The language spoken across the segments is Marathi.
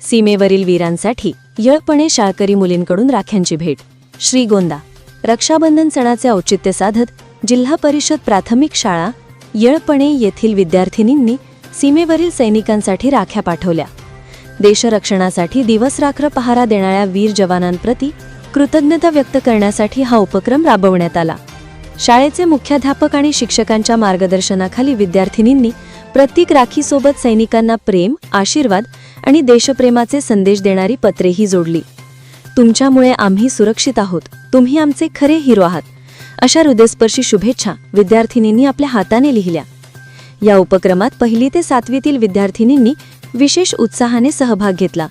सीमेवरील वीरांसाठी यळपणे शाळकरी मुलींकडून राख्यांची भेट. श्रीगोंदा रक्षाबंधन सणाचे औचित्य साधत जिल्हा परिषद प्राथमिक शाळा यळपणे येथील विद्यार्थिनींनी सीमेवरील सैनिकांसाठी राख्या पाठवल्या. देशरक्षणासाठी दिवसरात्र पहारा देणाऱ्या वीर जवानांप्रती कृतज्ञता व्यक्त करण्यासाठी हा उपक्रम राबवण्यात आला. शाळेचे मुख्याध्यापक आणि शिक्षकांच्या मार्गदर्शनाखाली विद्यार्थिनींनी प्रत्येक राखीसोबत सैनिकांना प्रेम आशीर्वाद आणि देशप्रेमाचे संदेश देणारी पत्रेही जोडली. तुमच्यामुळे आम्ही सुरक्षित आहोत. तुम्ही आमचे खरे हिरो आहात. अशा हृदयस्पर्शी शुभेच्छा विद्यार्थिनींनी आपल्या हाताने लिहिल्या. या उपक्रमात पहिली ते सातवीतील विद्यार्थिनींनी विशेष उत्साहाने सहभाग घेतला.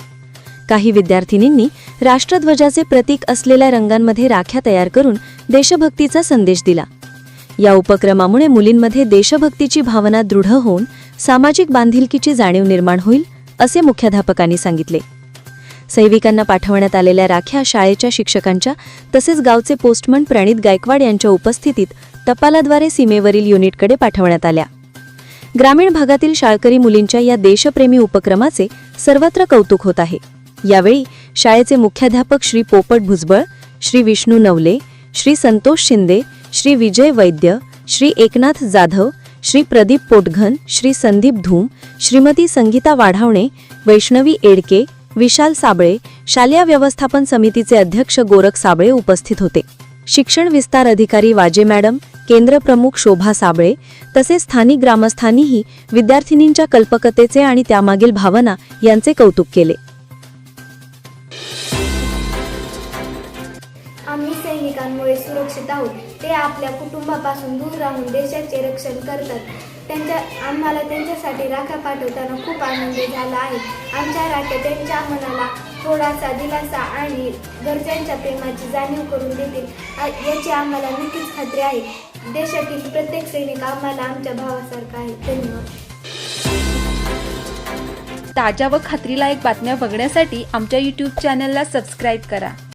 काही विद्यार्थिनींनी राष्ट्रध्वजाचे प्रतीक असलेल्या रंगांमध्ये राख्या तयार करून देशभक्तीचा संदेश दिला. या उपक्रमामुळे मुलींमध्ये देशभक्तीची भावना दृढ होऊन सामाजिक बांधिलकीची जाणीव निर्माण होईल असे मुख्याध्यापकांनी सांगितले. सैनिकांना पाठवण्यात आलेल्या राख्या शाळेच्या शिक्षकांच्या तसेच गावचे पोस्टमन प्रणित गायकवाड यांच्या उपस्थितीत टपालाद्वारे सीमेवरील युनिटकडे पाठवण्यात आल्या. ग्रामीण भागातील शाळकरी मुलींच्या या देशप्रेमी उपक्रमाचे सर्वत्र कौतुक होत आहे. यावेळी शाळेचे मुख्याध्यापक श्री पोपट भुजबळ श्री विष्णू नवले श्री संतोष शिंदे श्री विजय वैद्य श्री एकनाथ जाधव श्री प्रदीप पोटघन श्री संदीप धूम श्रीमती संगीता वाढावणे वैष्णवी एडके विशाल साबळे शालेय व्यवस्थापन समितीचे अध्यक्ष गोरख साबळे उपस्थित होते. शिक्षण विस्तार अधिकारी वाजे मॅडम केंद्र प्रमुख शोभा साबळे तसेच स्थानिक ग्रामस्थांनीही विद्यार्थिनींच्या कल्पकतेचे आणि त्यामागील भावना यांचे कौतुक केले. आम्ही सैनिकांमुळे सुरक्षित आहोत. ते आपल्या कुटुंबापासून दूर राहून देशाचे रक्षण करतात. त्यांच्या आम्हाला त्यांच्यासाठी राख्या पाठवताना खूप आनंद झाला आहे. आमच्या राख्या त्यांच्या मनाला थोडासा दिलासा आणि घरच्यांच्या प्रेमाची जाणीव करून देतील. याची आम्हाला नक्कीच खात्री आहे. देशातील प्रत्येक सैनिक आम्हाला आमच्या भावासारखा आहे. धन्यवाद. ताज्या व खात्रीलायक बातम्या बघण्यासाठी आमच्या यूट्यूब चॅनलला सबस्क्राईब करा.